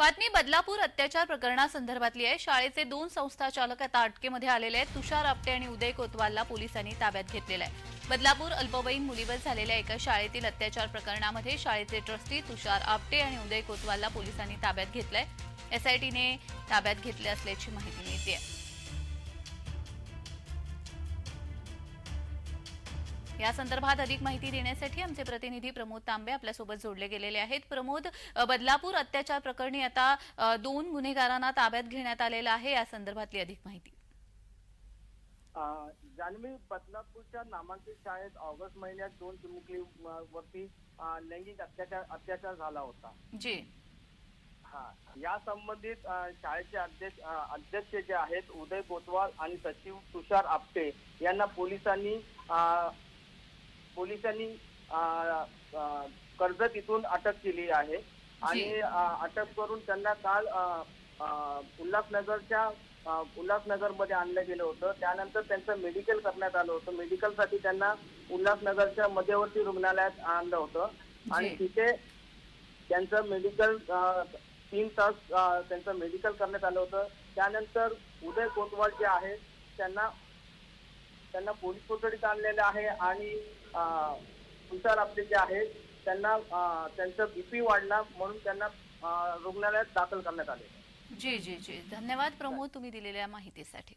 बातमी बदलापूर अत्याचार प्रकरणासंदर्भातली आहे. शाळेचे दोन संस्था चालक आता अटकेमध्ये आलेले आहेत. तुषार आपटे आणि उदय कोतवालला पोलिसांनी ताब्यात घेतलेलं आहे. बदलापूर अल्पवयीन मुलीवर झालेल्या एका शाळेतील अत्याचार प्रकरणामध्ये शाळेचे ट्रस्टी तुषार आपटे आणि उदय कोतवालला पोलिसांनी ताब्यात घेतलंय. एसआयटीने ताब्यात घेतले असल्याची माहिती मिळते या संदर्भात अधिक माहिती देण्यासाठी आमचे प्रतिनिधी प्रमोद तांबे आपल्यासोबत जोडले गेलेले आहेत. प्रमोद बदलापूर अत्याचार प्रकरणी आता दोन गुन्हेगारांना ताब्यात घेण्यात आलेलं आहे. या संदर्भातली अधिक माहिती. अं, जान्हवी बदलापूरच्या नामांकित शाळेत ऑगस्ट महिन्यात दोन चिमुकली अं, वरती अं, लैंगिक अत्याचार अत्याचार झाला होता. जी. हा. या संबंधित शाळेचे अध्यक्ष अध्यक्ष जे आहेत उदय कोतवाल आणि सचिव तुषार आपटे यांना पोलिसांनी पोलिसांनी कर्जत इथून अटक केली आहे. आणि अटक करून त्यांना काल उल्हासनगरच्या अं, उल्हासनगरमध्ये आणलं गेलं होतं. त्यानंतर त्यांचं मेडिकल करण्यात आलं होतं. मेडिकलसाठी त्यांना उल्हासनगरच्या मध्यवर्ती रुग्णालयात आणलं होतं. आणि. तिथे त्यांचं मेडिकल तीन तास त्यांचं मेडिकल करण्यात आलं होतं. त्यानंतर उदय कोतवाल जे आहेत त्यांना त्यांना पोलीस कोठडीत आणलेलं आहे आणि अं, तुषार आपले जे आहेत त्यांना त्यांचं बीपी वाढला म्हणून त्यांना रुग्णालयात दाखल करण्यात आले. जी जी जी. धन्यवाद प्रमोद तुम्ही दिलेल्या माहितीसाठी.